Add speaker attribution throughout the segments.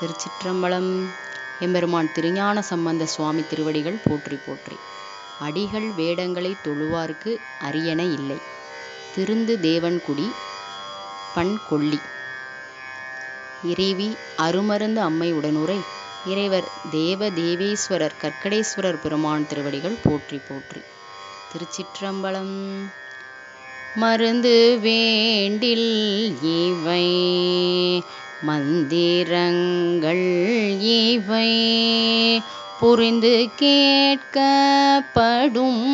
Speaker 1: திருச்சிற்றம்பலம். எம்பெருமான் திருஞான சம்பந்த சுவாமி திருவடிகள் போற்றி போற்றி. அடிகள் வேடங்களை தொழுவார்க்கு அரியன இல்லை. திருந்து தேவன்குடி பண் கொல்லி இறைவி அருமருந்து அம்மை உடனுரை. இறைவர் தேவ தேவேஸ்வரர் கற்கடேஸ்வரர் பெருமான் திருவடிகள் போற்றி போற்றி. திருச்சிற்றம்பலம். மருந்து வேண்டில் இவை மந்திரங்கள் இவை. புரிந்து கேட்கப்படும்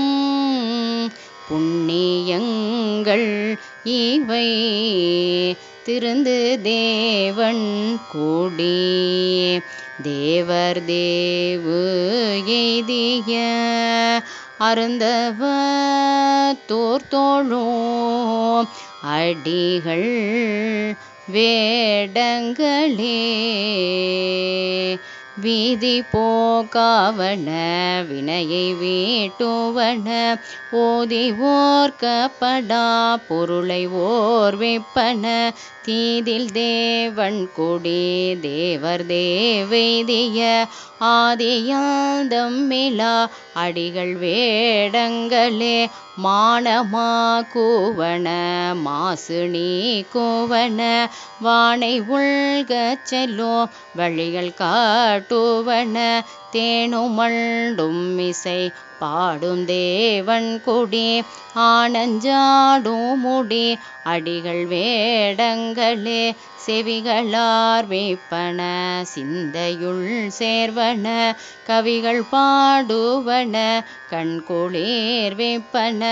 Speaker 1: புண்ணியங்கள் இவை. திருந்து தேவன் கூடி தேவர் தேவு எய்திய அருந்தவ தோர்த்தோழும் அடிகள் வேடங்களே வீதி போகாவன வினையை வீட்டுவன ஓதி ஓர்க்கப்படா பொருளை ஓர்விப்பன தீதில் தேவன் கொடி தேவர் தேவைதிய ஆதியாந்தம் மிலா அடிகள் வேடங்களே மானமா கூவன மாசு நீ கூவன வானை உள்கச் செல்லும் வழிகள் காட்டுவன தேனுமண்டும் இசை பாடும் தேவன் கொடி ஆனஞ்சாடும் முடி அடிகள் வேடங்களே செவிகளார் வைப்பன சிந்தையுள் சேர்வன கவிகள் பாடுவன கண்குளிர் வைப்பன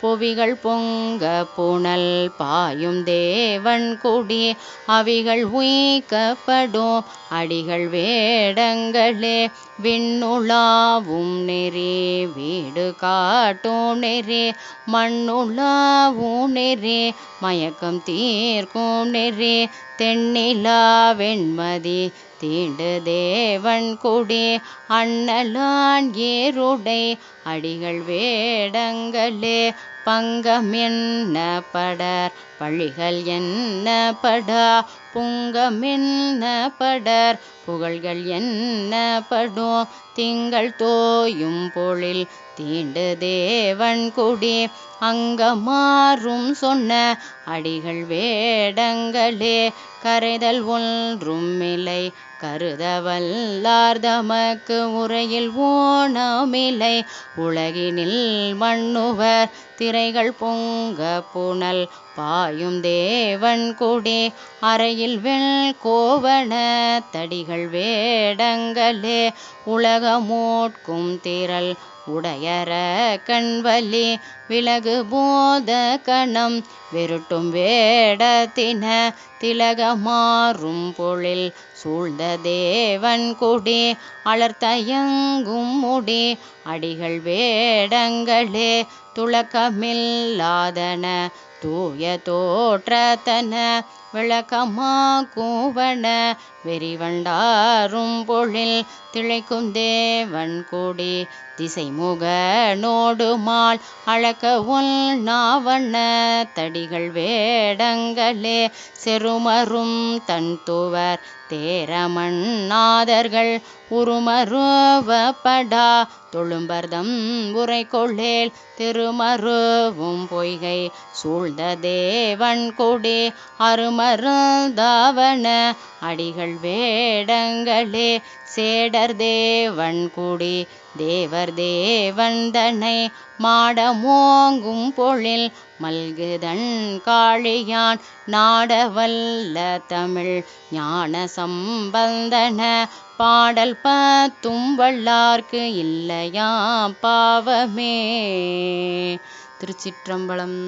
Speaker 1: புவிகள் பொங்க புனல் பாயும் தேவன் கொடி அவிகள் உயிக்கப்படும் அடிகள் வேடங்களே விண்ணுலாவும் நெறி வீடு காட்டும் நெறி மண்ணுலாவும் நெறி மயக்கம் தீர்க்கும் நெறி தென்னிலா வெண்மதி தீண்டு தேவன் குடி அண்ணலான் ஏருடை அடிகள் வேடங்களே பங்கம் என்ன படர் பழிகள் என்ன படா புங்கம் என்ன படர் புகழ்கள் என்ன படும் திங்கள் தோயும் பொழில் தீண்டு தேவன் குடி அங்கமாறும் சொன்ன அடிகள் வேடங்களே கரைதல் ஒன்றும் இல்லை கருதவல்லார் தமக்கு உரையில் ஓணமில்லை. உலகினில் மண்ணுவர் திரைகள் பொங்க புனல். பாயும் தேவன் கொடி அறையில் வெள் கோவண தடிகள் வேடங்களே. உலகமோட்கும் திரள் உடையற கண்வலி விலகு போத கணம் விருட்டும் வேடத்தின திலக மாறும் பொழில். சூழ்ந்த தேவன் குடி அலர்த்தயங்கும் முடி அடிகள் வேடங்களே துளக்கமில்லாதன தூய தோற்றத்தன விளக்கமா கூவன வெறிவண்டாரும் பொழில் திளைக்கும் தேவன் கொடி திசைமுக நோடுமாள் அழக்க உள் நாவண்ண தடிகள் வேடங்களே செருமரும் தன் துவர் தேரமண்ணாதர்கள் உருமருவப்படா தொழும்பர்தம் உரை கொள்ளேல் திருமருவும் பொய்கை சூழ்ந்த தேவன் கொடி அருமருந்தாவன அடிகள் வேடங்களே சேடர் தேவன் குடி தேவர் தேவன் தன்னை மாடமோங்கும் பொழில் மல்குதன் காளியான் நாடவல்ல தமிழ் ஞான சம்பந்தன பாடல் பத்தும் வல்லார்க்கு இல்லையா பாவமே. திருச்சிற்றம்பலம்